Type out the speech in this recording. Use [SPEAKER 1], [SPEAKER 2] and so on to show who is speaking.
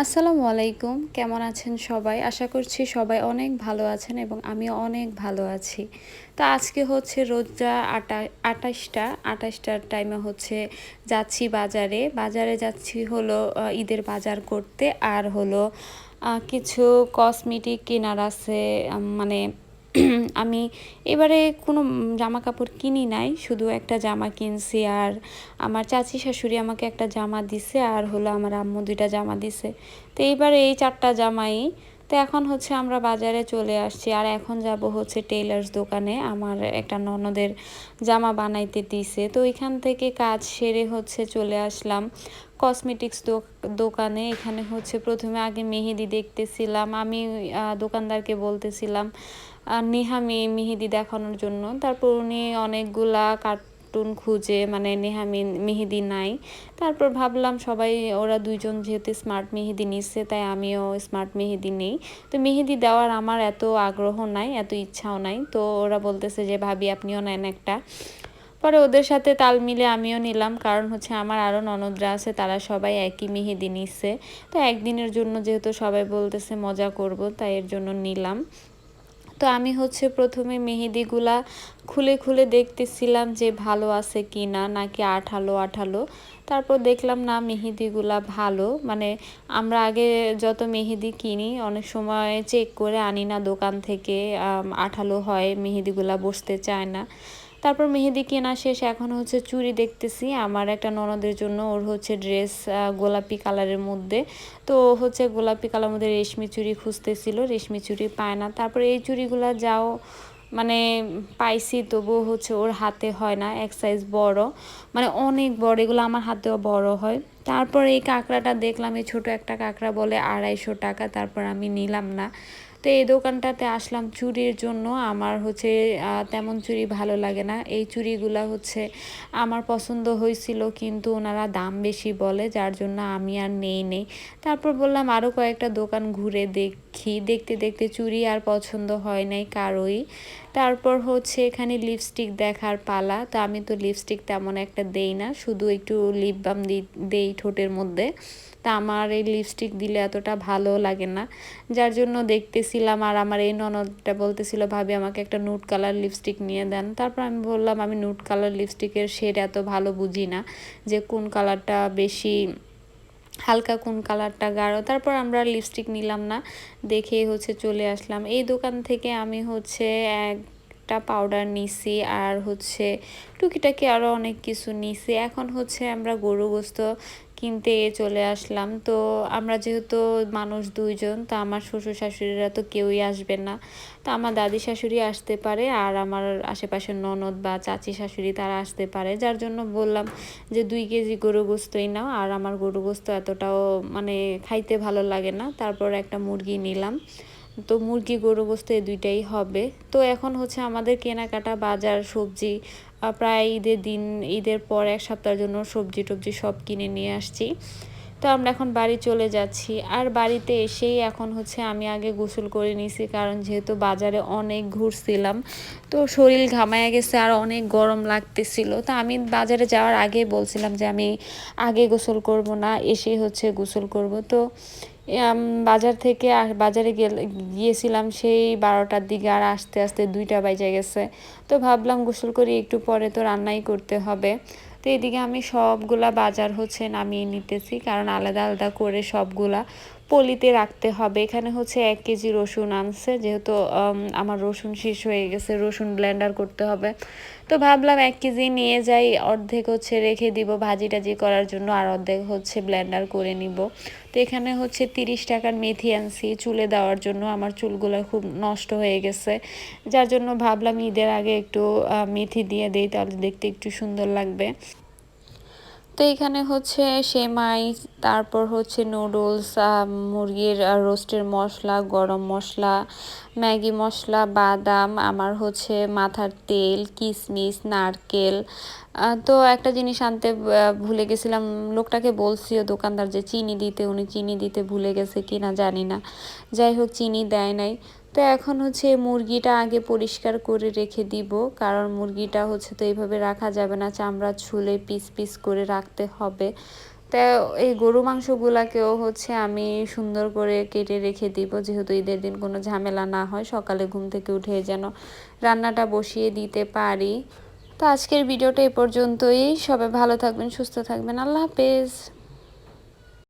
[SPEAKER 1] আসসালামু আলাইকুম। কেমন আছেন সবাই? আশা করছি সবাই অনেক ভালো আছেন এবং আমি অনেক ভালো আছি। তো আজকে হচ্ছে রোজা আটা, আটাশটা, আটাশটার টাইমে হচ্ছে যাচ্ছি বাজারে। বাজারে যাচ্ছি হলো ঈদের বাজার করতে আর হলো কিছু কসমেটিক কেনার আছে মানে আমি এবারে কোনো জামা কাপড় কিনি নাই, শুধু একটা জামা কিনছি আর আমার চাচি শাশুড়ি আমাকে একটা জামা দিছে আর হলো আমার আম্মু দুইটা জামা দিছে। তো এইবারে এই চারটা জামাই তো এখন হচ্ছে আমরা বাজারে চলে আসছি। আর এখন যাব হচ্ছে টেইলার্স দোকানে। আমার একটা ননদের জামা বানাইতে দিছে। তো এখান থেকে কাজ সেরে হচ্ছে চলে আসলাম কসমেটিক্স দোকানে। এখানে হচ্ছে প্রথমে আগে মেহেদি দেখতেছিলাম। আমি দোকানদারকে বলতেছিলাম নেহা মেয়ে মেহেদি দেখানোর জন্য। তারপর উনি অনেকগুলা কার্টুন খুঁজে মানে নেহা মেহেদি নাই। তারপর ভাবলাম সবাই, ওরা দুইজন যেহেতু স্মার্ট মেহেদি নিচ্ছে তাই আমিও স্মার্ট মেহেদি নেই। তো মেহেদি দেওয়ার আমার এত আগ্রহ নাই, এত ইচ্ছাও নাই। তো ওরা বলতেছে যে, ভাবি, আপনিও নেন একটা। পরে ওদের সাথে তাল মিলে আমিও নিলাম। কারণ হচ্ছে আমার আরও ননদরা আছে, তারা সবাই একই মেহেদি নিচ্ছে তো একদিনের জন্য যেহেতু সবাই বলতেছে, মজা করব, তাই এর জন্য নিলাম। তো আমি হচ্ছে প্রথমে মেহেদিগুলা খুলে খুলে দেখতেছিলাম যে ভালো আছে কি না নাকি আঠালো আঠালো। তারপর দেখলাম, না, মেহেদিগুলা ভালো। মানে আমরা আগে যত মেহেদি কিনি, অনেক সময় চেক করে আনি না দোকান থেকে আঠালো হয়, মেহেদিগুলা বসতে চায় না। তারপর মেহেদি কেনা শেষ, এখন হচ্ছে চুড়ি দেখতেছি। আমার একটা ননদের জন্য, ওর হচ্ছে ড্রেস গোলাপি কালারের মধ্যে। তো হচ্ছে গোলাপি কালার মধ্যে রেশমি চুড়ি খুঁজতেছিল, রেশমি চুড়ি পায় না। তারপর এই চুড়িগুলো যাও মানে পাইছি, তবুও হচ্ছে ওর হাতে হয় না, এক সাইজ বড়। মানে অনেক বড়, এগুলো আমার হাতেও বড় হয়। তারপর এই কাঁকড়াটা দেখলাম, এই ছোট একটা কাঁকড়া বলে আড়াইশো টাকা, তারপর আমি নিলাম না। তো এই দোকানটাতে আসলাম চুরির জন্য। আমার হচ্ছে তেমন চুরি ভালো লাগে না। এই চুরিগুলা হচ্ছে আমার পছন্দ হয়েছিল কিন্তু ওনারা দাম বেশি বলে, যার জন্য আমি আর নেই নেই। তারপর বললাম আরও কয়েকটা দোকান ঘুরে দেখি। দেখতে দেখতে চুরি আর পছন্দ হয় নাই কারোই। তারপর হচ্ছে এখানে লিপস্টিক দেখার পালা। তো আমি তো লিপস্টিক তেমন একটা দেই না, শুধু একটু লিপ বাম দেই ঠোঁটের মধ্যে। তা আমার এই লিপস্টিক দিলে এতটা ভালো লাগে না। যার জন্য দেখতেছিলাম আর আমার এই ননদটা বলতেছিল, ভাবি, আমাকে একটা নুট কালার লিপস্টিক নিয়ে দেন। তারপর আমি বললাম, আমি নুট কালার লিপস্টিকের শেড এত ভালো বুঝি না যে কোন কালারটা বেশি হালকা কোন কালারটা গাঢ়। তারপর আমরা লিপস্টিক নিলাম না দেখে হচ্ছে চলে আসলাম। এই দোকান থেকে আমি হচ্ছে এক একটা পাউডার নিছি আর হচ্ছে টুকিটাকি আরও অনেক কিছু নিছি। এখন হচ্ছে আমরা গরু গোস্ত কিনতে চলে আসলাম। তো আমরা যেহেতু মানুষ দুইজন, তো আমার শ্বশুর শাশুড়িরা তো কেউই আসবে না। তো আমার দাদি শাশুড়ি আসতে পারে আর আমার আশেপাশের ননদ বা চাচি শাশুড়ি তারা আসতে পারে। যার জন্য বললাম যে দুই কেজি গরু গোস্তই নাও, আর আমার গরু গোস্ত এতটাও মানে খাইতে ভালো লাগে না। তারপর একটা মুরগি নিলাম। তো মুরগি গরু গোস্ত এই দুইটাই হবে। তো এখন হচ্ছে আমাদের কেনাকাটা, বাজার, সবজি প্রায় ঈদের দিন, ঈদের পর এক সপ্তাহের জন্য সবজি টবজি সব কিনে নিয়ে আসছি। তো আমরা এখন বাড়ি চলে যাচ্ছি। আর বাড়িতে এসেই এখন হচ্ছে আমি আগে গোসল করে নিছি কারণ যেহেতু বাজারে অনেক ঘুরছিলাম, তো শরীর ঘামায় গেছে আর অনেক গরম লাগতেছিল। তো আমি বাজারে যাওয়ার আগে বলছিলাম যে আমি আগে গোসল করব না, এসেই হচ্ছে গোসল করব। তো বাজার থেকে বাজারে গিয়েছিলাম, সেই বারোটার দিকে আর আস্তে আস্তে দুইটা বাজে গেছে। তো ভাবলাম গোসল করি, একটু পরে তো রান্নাই করতে হবে। তো এদিকে আমি সবগুলা বাজার হচ্ছে নামিয়ে নিতেছি, কারণ আলাদা আলাদা করে সবগুলা পলিতে রাখতে হবে। এখানে হচ্ছে এক কেজি রসুন আনছে, যেহেতু আমার রসুন শেষ হয়ে গেছে, রসুন ব্লেন্ডার করতে হবে। তো ভাবলাম এক কেজি নিয়ে যাই, অর্ধেক হচ্ছে রেখে দিব ভাজি টাজি করার জন্য, আর অর্ধেক হচ্ছে ব্লেন্ডার করে নিব। তো এখানে হচ্ছে তিরিশ টাকার মেথি আনছি, চুলে দেওয়ার জন্য আমার চুলগুলো খুব নষ্ট হয়ে গেছে। যার জন্য ভাবলাম ঈদের আগে একটু মেথি দিয়ে দিই, তাহলে দেখতে একটু সুন্দর লাগবে। তো এখানে হচ্ছে সেমাই, তারপর হচ্ছে নুডলস মুরগির রোস্টের মশলা, গরম মশলা, ম্যাগি মশলা, বাদাম, আমার হচ্ছে মাথার তেল কিশমিশ নারকেল তো একটা জিনিস আনতে ভুলে গেছিলাম। লোকটাকে বলছিও দোকানদার যে, চিনি দিতে? উনি চিনি দিতে ভুলে গেছে কি না জানি না। যাই হোক, চিনি দেয় নাই। তো এখন হচ্ছে মুরগিটা আগে পরিষ্কার করে রেখে দিব। কারণ মুরগিটা হচ্ছে তো এইভাবে রাখা যাবে না, চামড়া ছুলে পিস পিস করে রাখতে হবে। তা এই গরু মাংসগুলাকেও হচ্ছে আমি সুন্দর করে কেটে রেখে দিব, যেহেতু ঈদের দিন কোনো ঝামেলা না হয়, সকালে ঘুম থেকে উঠে যেন রান্নাটা বসিয়ে দিতে পারি। তো আজকের ভিডিওটা এ পর্যন্তই। সবাই ভালো থাকবেন, সুস্থ থাকবেন। আল্লাহ হাফেজ।